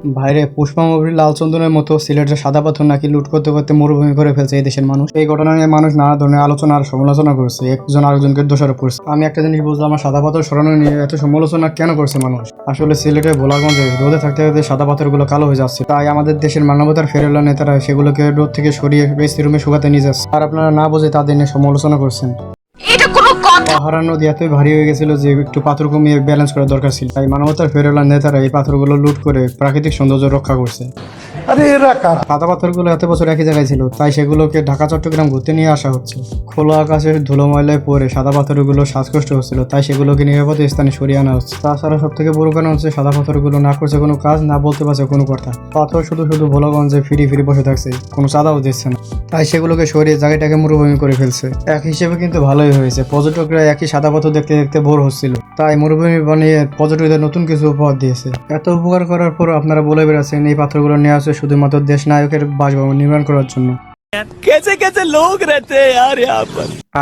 বাইরে পুষ্পামবরী লাল চন্দনের মতো সিলেটের সাদা পাথর নাকি লুট করতে করতে মরুভূমি করে ফেলছে এই দেশের মানুষ? এই ঘটনা নিয়ে মানুষ নানা ধরনের আলোচনা আর সমালোচনা করছে। একজন আরেকজনকে দোষারোপ করছে। আমি একটা জিনিস বুঝলাম, আমার সাদা পাথর সরানো নিয়ে এত সমালোচনা কেন করছে মানুষ? আসলে সিলেটের ভোলাগঞ্জে রোদে থাকতে থাকতে সাদা পাথরগুলো কালো হয়ে যাচ্ছে। তাই আমাদের দেশের মানবতার ফেরেলা নেতারা সেগুলোকে রোদ থেকে সরিয়ে রেসি রুমে শুকাতে নিয়ে যাচ্ছে। আর আপনারা না বুঝে তাদের নিয়ে সমালোচনা করছেন। পাহাড়া নদী এতই ভারী হয়ে গেছিল যে একটু পাথর কমিয়ে ব্যালেন্স করা দরকার ছিল। তাই মানবতার ফেরোলা নেতারা এই পাথরগুলো লুট করে প্রাকৃতিক সৌন্দর্য রক্ষা করছে। আরে এরা কারা? সাদা পাথরগুলো এত বছর একই জায়গায় ছিল, তাই সেগুলোকে ঢাকা, চট্টগ্রাম ঘুরতে নিয়ে আসা হচ্ছে। খোলা আকাশের ধুলো ময়লায় পরে সাদা পাথরগুলো শ্বাসকষ্ট হচ্ছিল, তাই সেগুলোকে নিরাপদ স্থানে সরিয়ে আনা হচ্ছে। তাছাড়া সব থেকে বড় কারণ হচ্ছে সাদা পাথরগুলো না করছে কোনো কাজ, না বলতে পারছে কোনো কথা পাথর শুধু শুধু ভোলাগঞ্জে ফিরি ফিরি বসে থাকছে, কোনো চাঁদাও দিচ্ছে না। তাই সেগুলোকে সরিয়ে জায়গাটাকে মরুভূমি করে ফেলছে। এক হিসেবে কিন্তু ভালোই হয়েছে, পর্যটকরা একই সাদা পাথর দেখতে দেখতে বোর হচ্ছিল। তাই মরুভূমি বানিয়ে পর্যটকদের নতুন কিছু উপহার দিয়েছে। এত উপকার করার পর আপনারা বলে বেড়াচ্ছেন, এই পাথরগুলো নেওয়া হচ্ছে শুধুমাত্র দেশনায়কের বাসভবন নির্মাণ করার জন্য।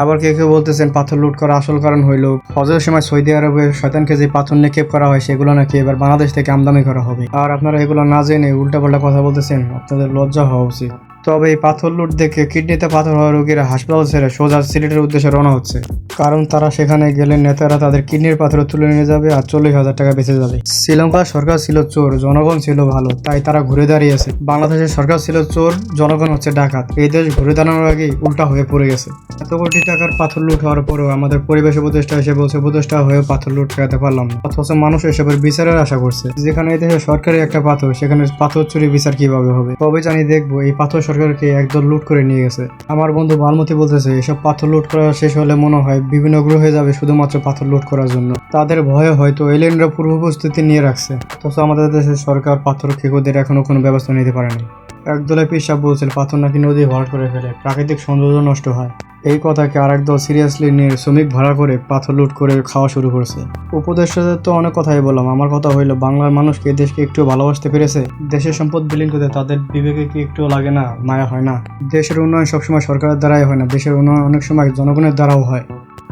আবার কেউ কেউ বলতেছেন পাথর লুট করা আসল কারণ হইল ফজরের সময় সৌদি আরবে শয়তানকে যে পাথর নিক্ষেপ করা হয় সেগুলো নাকি এবার বাংলাদেশ থেকে আমদানি করা হবে। আর আপনারা এগুলো না জেনে উল্টা পাল্টা কথা বলতেছেন আপনাদের লজ্জা হওয়া উচিত। তবে এই পাথর লুট দেখে কিডনিতে পাথর হওয়া রোগীরা হাসপাতাল ছেড়ে সোজা সিলেটের উদ্দেশ্যে রওনা হচ্ছে। কারণ তারা সেখানে গেলে নেতারা তাদের কিডনির পাথর তুলে নিয়ে যাবে আর চল্লিশ হাজার টাকা বেঁচে যাবে। শ্রীলঙ্কার সরকার ছিল চোর, জনগণ ছিল ভালো, তাই তারা ঘুরে দাঁড়িয়েছে। বাংলাদেশের সরকার ছিল চোর, জনগণ হচ্ছে ডাকাত। এই দেশ ঘুরে দাঁড়ানোর আগেই উল্টা হয়ে পড়ে গেছে। এত কোটি টাকার পাথর লুট হওয়ার পরেও আমাদের পরিবেশ উপদেষ্টা এসে বলছে, উপদেষ্টা হয়েও পাথর লুট ঠেকাতে পারলাম অথচ মানুষ এসবের বিচারের আশা করছে। যেখানে এই দেশে সরকারি একটা পাথর, সেখানে পাথর চুরি বিচার কীভাবে হবে? তবে জানি দেখব, এই পাথর সরকারকে একদল লুট করে নিয়ে গেছে। আমার বন্ধু বালমতি বলতেছে, এসব পাথর লুট করা শেষ হলে মনে হয় বিভিন্ন গ্রহে যাবে শুধুমাত্র পাথর লুট করার জন্য। তাদের ভয়ে হয়তো এলিয়েনরা পূর্ব প্রস্তুতি নিয়ে রাখছে। অথচ আমাদের দেশের সরকার পাথর খেকোদের এখনও কোনো ব্যবস্থা নিতে পারেনি। একদলে পিসাব বলছিল, পাথর নাকি নদী ভরাট করে ফেলে, প্রাকৃতিক সৌন্দর্য নষ্ট হয়। এই কথাকে আরেক দল সিরিয়াসলি নিয়ে শ্রমিক ভাড়া করে পাথর লুট করে খাওয়া শুরু করছে। উপদেষ্টাদের তো অনেক কথাই বললাম। আমার কথা হইল, বাংলার মানুষকে দেশকে একটু ভালোবাসতে পেরেছে? দেশের সম্পদ বিলীন করতে তাদের বিবেকে কি একটু লাগে না, মায়া হয় না? দেশের উন্নয়ন সবসময় সরকারের দ্বারাই হয় না, দেশের উন্নয়ন অনেক সময় জনগণের দ্বারাও হয়।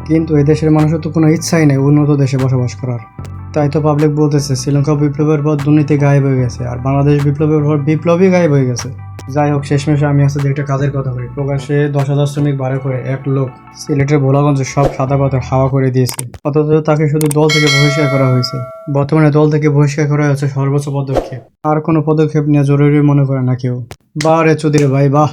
কিন্তু দেশের মানুষের তো কোনো ইচ্ছাই নেই উন্নত দেশে বসবাস করার। তাই তো পাবলিক বলতেছে, শ্রীলঙ্কা বিপ্লবের পর দুর্নীতি গায়েব হয়ে গেছে, আর বাংলাদেশ বিপ্লবের পর বিপ্লবই গায়েব হয়ে গেছে। যাই হোক, শেষমেশ আমি আসলে একটা কাজের কথা বলি। প্রকাশে দশ হাজার শ্রমিক ভাড়া করে এক লোক সিলেটের ভোলাগঞ্জে সব সাদা পাথর হাওয়া করে দিয়েছে। অথচ তাকে শুধু দল থেকে বহিষ্কার করা হয়েছে। বর্তমানে দল থেকে বহিষ্কার করা হচ্ছে সর্বোচ্চ পদক্ষেপ। আর কোনো পদক্ষেপ নেওয়া জরুরি মনে করে না কেউ। বাহ রে চৌধুরী ভাই, বাহ!